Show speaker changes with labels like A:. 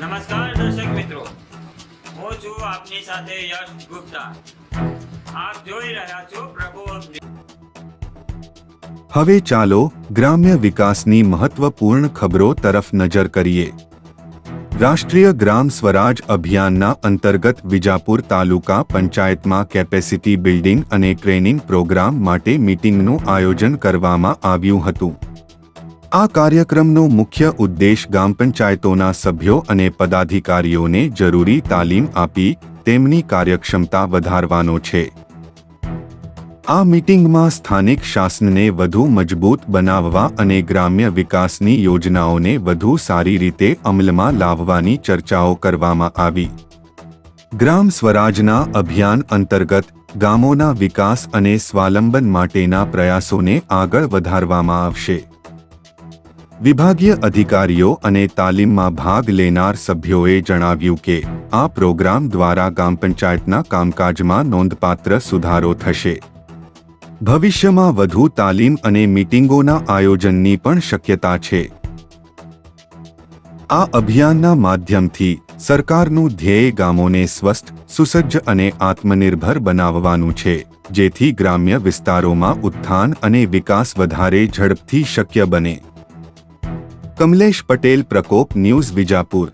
A: નમસ્કાર દર્શક મિત્રો. હું છું આપની સાથે યશ ગુપ્તા. આપ જોઈ રહ્યા છો પ્રભુ
B: હવે ચાલો ગ્રામ્ય વિકાસની મહત્વપૂર્ણ ખબરો તરફ નજર કરીએ. રાષ્ટ્રીય ગ્રામ સ્વરાજ અભિયાનના અંતર્ગત વિજાપુર તાલુકા પંચાયતમાં કેપેસિટી બિલ્ડિંગ અને ટ્રેનિંગ પ્રોગ્રામ માટે મીટિંગનું આયોજન કરવામાં આવ્યું હતું. આ કાર્યક્રમનો મુખ્ય ઉદ્દેશ ગ્રામ પંચાયતોના સભ્યો અને પદાધિકારીઓને જરૂરી તાલીમ આપી તેમની કાર્યક્ષમતા વધારવાનો છે. આ મીટિંગમાં સ્થાનિક શાસનને વધુ મજબૂત બનાવવા અને ગ્રામ્ય વિકાસની યોજનાઓને વધુ સારી રીતે અમલમાં લાવવાની ચર્ચાઓ કરવામાં આવી. ગ્રામ સ્વરાજના અભિયાન અંતર્ગત ગામોના વિકાસ અને સ્વાવલંબન માટેના પ્રયાસોને આગળ વધારવામાં આવશે. વિભાગીય અધિકારીઓ અને તાલીમમાં ભાગ લેનાર સભ્યોએ જણાવ્યું કે, આ પ્રોગ્રામ દ્વારા ગામ પંચાયતના કામકાજમાં નોંધપાત્ર સુધારો થશે. ભવિષ્યમાં વધુ તાલીમ અને મીટિંગોના આયોજનની પણ શક્યતા છે. આ અભિયાનના માધ્યમથી સરકારનું ધ્યેય ગામોને સ્વસ્થ, સુસજ્જ અને આત્મનિર્ભર બનાવવાનું છે, જેથી ગ્રામ્ય વિસ્તારોમાં ઉત્થાન અને વિકાસ વધારે ઝડપથી શક્ય બને. કમલેશ પટેલ પ્રકોપ ન્યૂઝ વિજાપુર.